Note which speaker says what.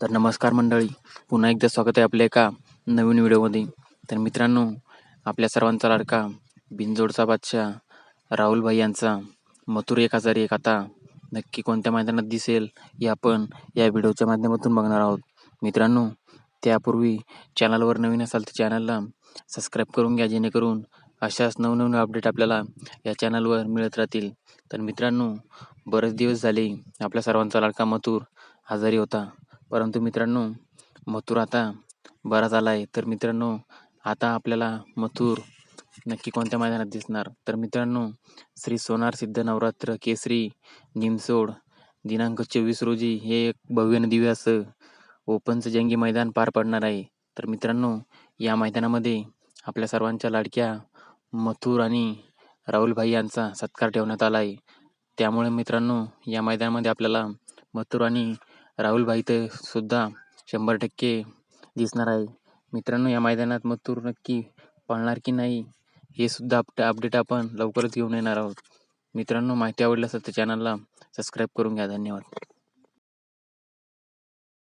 Speaker 1: तर नमस्कार मंडळी. पुन्हा एकदा स्वागत आहे आपल्या एका नवीन व्हिडिओमध्ये. तर मित्रांनो आपल्या सर्वांचा लाडका बिनजोडचा बादशाह राहुल भाई यांचा मथुर एक हजारी एक आता नक्की कोणत्या मैदानात दिसेल हे आपण या व्हिडिओच्या माध्यमातून बघणार आहोत. मित्रांनो त्यापूर्वी चॅनलवर नवीन असाल तर चॅनलला सबस्क्राईब करून घ्या जेणेकरून अशाच नवनवीन अपडेट आपल्याला या चॅनलवर मिळत राहतील. तर मित्रांनो बरेच दिवस झाले आपल्या सर्वांचा लाडका मथुर आजारी होता. परंतु मित्रांनो मथुर आता बरा झाला आहे तर मित्रांनो आता आपल्याला मथुर नक्की कोणत्या मैदानात दिसणार? तर मित्रांनो श्री सोनार सिद्ध नवरात्र केसरी निमसोड दिनांक चोवीस रोजी हे एक भव्य दिव्य असं ओपनचं जंगी मैदान पार पडणार आहे. तर मित्रांनो या मैदानामध्ये आपल्या सर्वांच्या लाडक्या मथुर आणि राहुलभाई यांचा सत्कार ठेवण्यात आला आहे त्यामुळे मित्रांनो या मैदानामध्ये आपल्याला मथुर आणि राहुलभाई तर सुद्धा शंभर टक्के दिसणार आहे. मित्रांनो या मैदानात मथुर नक्की पळणार की नाही हे सुद्धा अपडे अपडेट आपण लवकरच घेऊन येणार आहोत. मित्रांनो माहिती आवडल्यास तर चॅनलला सबस्क्राईब करून घ्या. धन्यवाद.